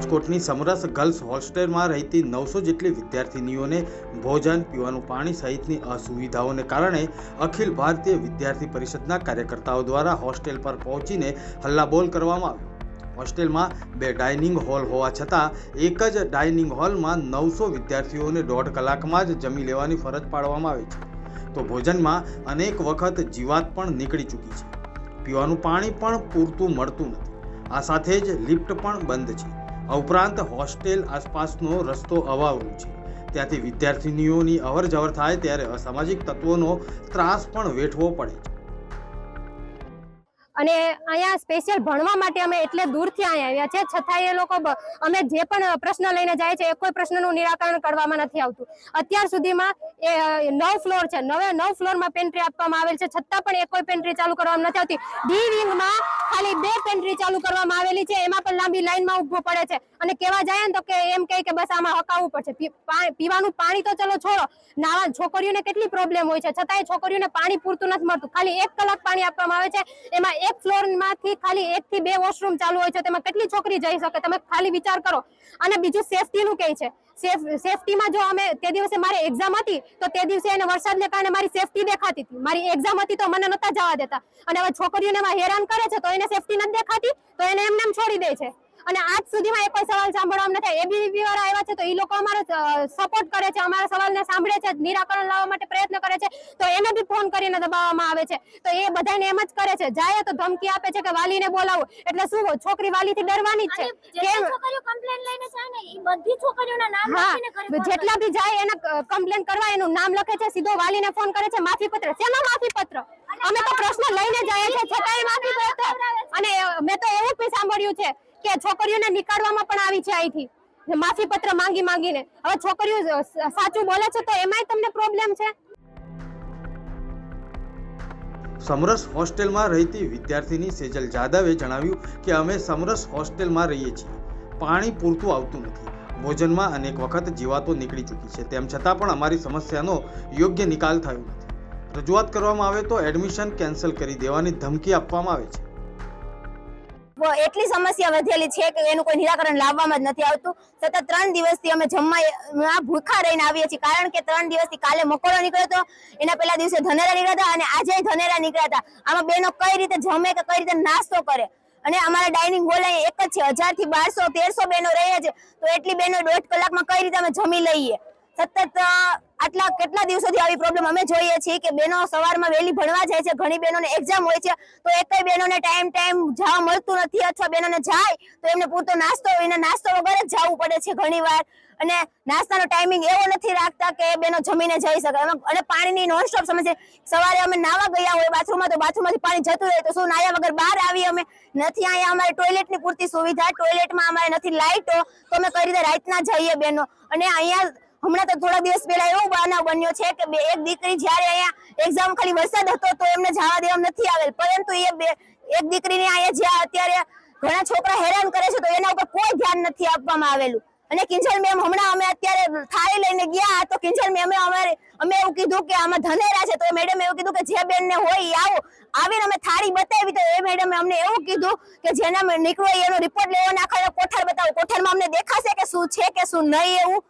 રાજકોટની સમરસ ગર્લ્સ હોસ્ટેલમાં રહેતી નવસો જેટલી વિદ્યાર્થિનીઓને ભોજન, પીવાનું પાણી સહિતની અસુવિધાઓને કારણે અખિલ ભારતીય વિદ્યાર્થી પરિષદના કાર્યકર્તાઓ દ્વારા હોસ્ટેલ પર પહોંચીને હલ્લાબોલ કરવામાં આવ્યો. હોસ્ટેલમાં બે ડાઇનિંગ હોલ હોવા છતાં, એક જ ડાઇનિંગ હોલમાં નવસો વિદ્યાર્થીઓને દોઢ કલાકમાં જ જમી લેવાની ફરજ પાડવામાં આવે છે. તો ભોજનમાં અનેક વખત જીવાત પણ નીકળી ચૂકી છે. પીવાનું પાણી પણ પૂરતું મળતું નથી. આ સાથે જ લિફ્ટ પણ બંધ છે. આ ઉપરાંત હોસ્ટેલ આસપાસનો રસ્તો અવાવરું છે. ત્યાંથી વિદ્યાર્થિનીઓની અવર જવર થાય ત્યારે અસામાજિક તત્વોનો ત્રાસ પણ વેઠવો પડે છે. અને અહીંયા સ્પેશિયલ ભણવા માટે અમે એટલે દૂરથી અહીંયા આવ્યા છે છતાં એ લોકો અમે જે પણ પ્રશ્ન લઈને જાય છે, એ કોઈ પ્રશ્નનું નિરાકરણ કરવામાં નથી આવતું. અત્યાર સુધીમાં એ નવ ફ્લોર છે. નવે, નવ ફ્લોરમાં પેન્ટ્રી આપવામાં આવેલ છે. છતાં પણ એ કોઈ પેન્ટ્રી ચાલુ કરવામાં નથી આવતી. ડી વિંગમાં ખાલી બે પેન્ટ્રી ચાલુ કરવામાં આવેલી છે. એમાં પણ લાંબી લાઈનમાં ઊભું પડે છે. અને કેવા જાય ને તો કે એમ કહે કે બસ આમાં હકાવવું પડશે. પીવાનું પાણી તો ચલો છોડો. નાવા છોકરીઓને કેટલી પ્રોબ્લેમ હોય છે? છતાંય છોકરીઓને પાણી પૂરતું નથી મળતું. ખાલી એક કલાક પાણી આપવામાં આવે છે. એમાં એક ફ્લોરમાંથી ખાલી એક થી બે વોશરૂમ ચાલુ હોય છે. તેમાં કેટલી છોકરી જઈ શકે? તમે ખાલી વિચાર કરો. અને બીજું સેફટી નું કહે છે. સેફટીમાં જો અમે તે દિવસે મારી એક્ઝામ હતી, તો તે દિવસે એને વરસાદને કારણે મારી સેફટી દેખાતી હતી. મારી એક્ઝામ હતી તો મને નતા જવા દેતા. અને હવે છોકરીઓને હેરાન કરે છે તો એને સેફટી નથી દેખાતી, તો એને એમને એમ છોડી દે છે. અને આજ સુધીમાં એ કોઈ સવાલ સાંભળવા નથી એબીવીપી વાળા આવ્યા છે તો એ લોકો અમારો સપોર્ટ કરે છે અમારા સવાલને સાંભળે છે નિરાકરણ લાવવા માટે પ્રયત્ન કરે છે તો એને બી ફોન કરીને દબાવવામાં આવે છે. તો એ બધાને એમ જ કરે છે જાય તો ધમકી આપે છે કે વાલીને બોલાવો. એટલે શું છોકરી વાલીથી ડરવાની જ છે. છોકરીઓ કમ્પ્લેન લઈને જાય ને ઈ બધી છોકરીઓના નામ લખીને જેટલા બી જાય એના કમ્પ્લેન કરવા એનું નામ લખે છે સીધો વાલીને ફોન કરે છે માફી પત્ર શેનો માફી પત્ર અમે તો પ્રશ્ન લઈને જઈએ છીએ છતાંય માફી પત્ર અને મેં તો એવું બી સાંભળ્યું છે કે છોકરીઓને નીકાળવામાં પણ આવી છે અહીંથી. માફી પત્ર માંગી માંગીને. હવે છોકરીઓ સાચું બોલે છે તો એમાંય તમને પ્રોબ્લેમ છે? સમરસ હોસ્ટેલમાં રહેતી વિદ્યાર્થીની સેજલ જાદવે જણાવ્યું કે અમે સમરસ હોસ્ટેલમાં રહીએ છીએ. પાણી પૂરતું આવતું નથી. ભોજનમાં અનેક વખત જીવાતો નીકળી ચૂકી છે. તેમ છતાં પણ અમારી સમસ્યાનો યોગ્ય નિકાલ થયો નથી. રજૂઆત કરવામાં આવે તો એડમિશન કેન્સલ કરી દેવાની ધમકી આપવામાં આવે છે. એટલી સમસ્યા વધેલી છે કે એનું કોઈ નિરાકરણ લાવવામાં જ નથી આવતું. સતત ત્રણ દિવસથી અમે જમવા ભૂખા રહીને આવીએ છીએ. કારણ કે ત્રણ દિવસથી કાલે મકોડો નીકળ્યો હતો. એના પહેલા દિવસે ધનેરા નીકળ્યા હતા અને આજે ધનેરા નીકળ્યા હતા. આમાં બેનો કઈ રીતે જમે કે કઈ રીતે નાસ્તો કરે? અને અમારા ડાઇનિંગ હોલ એક જ છે. હજારથી બારસો, તેરસો બહેનો રહે છે. તો એટલી બહેનો દોઢ કલાકમાં કઈ રીતે અમે જમી લઈએ? સતત આટલા કેટલા દિવસોથી આવી પ્રોબ્લેમ અમે જોઈએ છીએ કે બેનો સવારમાં વહેલી ભણવા જાય છે, ઘણી બહેનોને એક્ઝામ હોય છે, તો એકય બહેનોને ટાઈમ ટાઈમ જવા મળતું નથી અથવા બહેનોને જાય, તો એમને પૂરતો નાસ્તો, એને નાસ્તો વગર જ જવું પડે છે ઘણીવાર અને નાસ્તાનો ટાઈમિંગ એવો નથી રાખતા કે બેનો જમીને જઈ શકે. અને પાણીની નોનસ્ટોપ સમસ્યા સવારે અમે નાવા ગયા હોય બાથરૂમમાં, તો બાથરૂમમાંથી પાણી જતું રહે, તો શું નાયા વગર બહાર આવી અમે? નથી, અહીંયા અમારે ટોયલેટની પૂરતી સુવિધા ટોયલેટમાં અમારે નથી લાઇટો તો અમે કઈ રીતે રાતના જઈએ બેનો? અને અહીંયા હમણાં તો થોડા દિવસ પહેલા એવો બનાવ બન્યો છે કે બે, એક દીકરી જ્યારે અહીંયા એક્ઝામ ખાલી વરસાદ હતો તો એમને જવા દેવા નથી આવેલ. પરંતુ એ બે, એક દીકરીને અહીંયા જ્યાં અત્યારે ઘણા છોકરા હેરાન કરે છે તો એના ઉપર કોઈ ધ્યાન નથી આપવામાં આવેલું. અને કિંજલ મેમ, હમણાં અમે અત્યારે થાળી લઈને ગયા તો કિંજલ મેમે અમારે, અમે એવું કીધું કે આમાં ધનેરા છે તો મેડમ એવું કીધું કે જે બેન ને હોય એ આવો. આવીને અમે થાળી બતાવી તો એ મેડમે અમને એવું કીધું કે જેના નીકળો એનો રિપોર્ટ લેવો નાખો કોઠાર બતાવો. કોઠારમાં અમને દેખાશે કે શું છે કે શું નહીં એવું?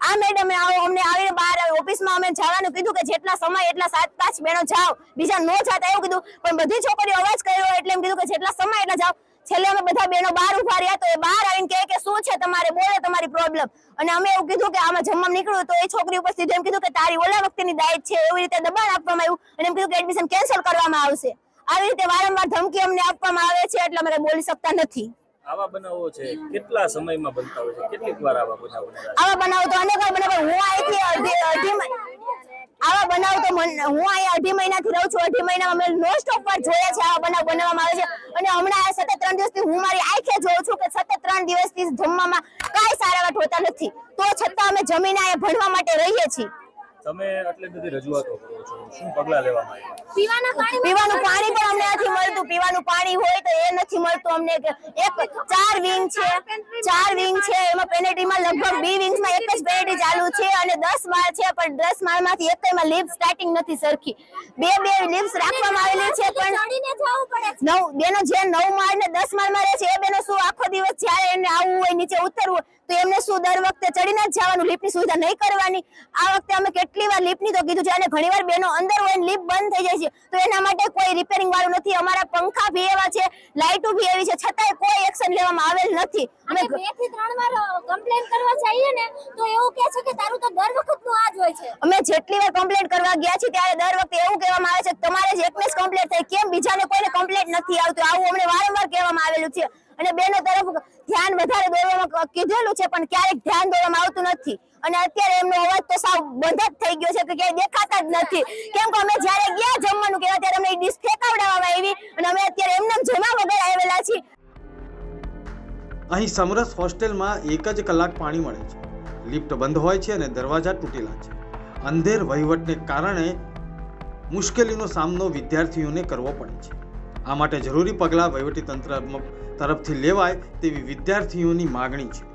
આ મેડમે આવો, અમને આવીને બહાર ઓફિસમાં અમે જવાનું કીધું કે જેટલા સમય, એટલા સાત પાંચ બહેનો જાઓ. બીજા નો જાતા એવું કીધું. પણ બધી છોકરીઓ અવાજ કર્યો એટલે એમ કીધું કે જેટલા સમય, એટલા જાઓ. છેલ્લે અમે બધા બહેનો બહાર ઊભા રહ્યા તો એ બહાર આવીને કહે કે શું છે તમારે? બોલો તમારી પ્રોબ્લેમ અને અમે એવું કીધું કે આમાં જમવા નીકળ્યું તો એ છોકરી ઉપર સીધું એમ કીધું કે તારી ઓલા વખતેની દાયત છે, એવી રીતે દબાણ આપવામાં આવ્યું. અને એમ કીધું કે એડમિશન કેન્સલ કરવામાં આવશે. આવી રીતે વારંવાર ધમકી અમને આપવામાં આવે છે, એટલે અમે બોલી શકતા નથી. આવા બનાવો છે કેટલા સમયમાં બનતા હોય છે? કેટલીક વાર આવા બનાવો આવા બનાવ તો અનેક વાર બનાવો હું અહીંથી અડધી અડધી આવા બનાવ તો હું અહીંયા અઢી મહિનાથી રહું છું અઢી મહિનામાં અમે નો સ્ટોપ પર જોયા છે આવા બનાવ બનાવવામાં આવે છે. અને હમણાં આ સતત ત્રણ દિવસથી હું મારી આંખે જોઉં છું કે સતત ત્રણ દિવસથી જમવામાં કાંઈ સારા વાત હોતા નથી. તો છતાં અમે જમીને અહીંયા ભણવા માટે રહીએ છીએ. તમે આટલી બધી રજૂઆતો કરો છો. શું પગલા લેવામાં આવ્યા? પીવાના પાણી પીવાનું પાણી પણ અમને નથી મળતું. પીવાનું પાણી હોય તો એ નથી મળતું અમને એક ચાર વિંગ છે. ચાર વિંગ છે. એમાં પેનેટીમાં લગભગ બી વિંગ્સમાં એક જ પેનેટી ચાલુ છે. અને દસ માળ છે પણ 10 માળમાંથી એકમાં લીફ સ્ટાર્ટિંગ નથી સરખી. બે બે લીફ્સ રાખવામાં આવેલી છે પણ ચડીને જવું પડે છે. નવ બેનો જે નવ માળ ને 10 માળમાં રહે છે એ બેનો શું આખો દિવસ જ્યારે એને આવવું હોય નીચે ઉતરવું હોય તો એમને શું દર વખતે ચડીને જ જવાનું લિફ્ટની સુવિધા નહીં કરવાની. આ વખતે અમે કેટલી વાર લિફ્ટની તો કીધું છે અને ઘણીવાર બેનો અંદર હોય ને લિફ્ટ બંધ થઈ જાય છે તો એના માટે કોઈ રિપેરિંગ વાળું નથી. અમારા પંખા ભી એવા છે લાઇટો ભી એવી છે છતાંય કોઈ એક્શન લેવામાં આવેલ નથી. અમે બેથી ત્રણ વાર કમ્પ્લેન કરવા જઈએ ને તો એવું કહે છે કે તારું તો દર વખતનું આ જ હોય છે. અમે જેટલી વાર કમ્પ્લેન કરવા ગયા છીએ ત્યારે દર વખતે એવું કહેવામાં આવે છે તમારે જ એકને જ કમ્પ્લેન્ટ થઈ કેમ બીજાને કોઈને કમ્પ્લેન નથી આવતું? આવું અમને વારંવાર કહેવામાં આવેલું છે. અને બેનો તરફ ધ્યાન વધારે દોરવામાં કીધેલું છે, પણ ક્યારેક ધ્યાન દોરવામાં આવતું નથી. અને અત્યારે એમનો અવાજ તો સાવ બંધ જ થઈ ગયો છે, કે ક્યાંય દેખાતા જ નથી. કેમ કે અમે જ્યારે ગયા જમવાનું કે ત્યારે અમને ડીશ ફેંકાવડાવવામાં આવી અને અમે અત્યારે એમને એમ જમા વગર આવેલા છીએ. અહીં સમરસ હોસ્ટેલમાં એક જ કલાક પાણી મળે છે. લિફ્ટ બંધ હોય છે અને દરવાજા તૂટેલા છે. અંધેર વહીવટને કારણે મુશ્કેલીનો સામનો વિદ્યાર્થીઓને કરવો પડે છે. આ માટે જરૂરી પગલાં વહીવટીતંત્ર તરફથી લેવાય તેવી વિદ્યાર્થીઓની માગણી છે.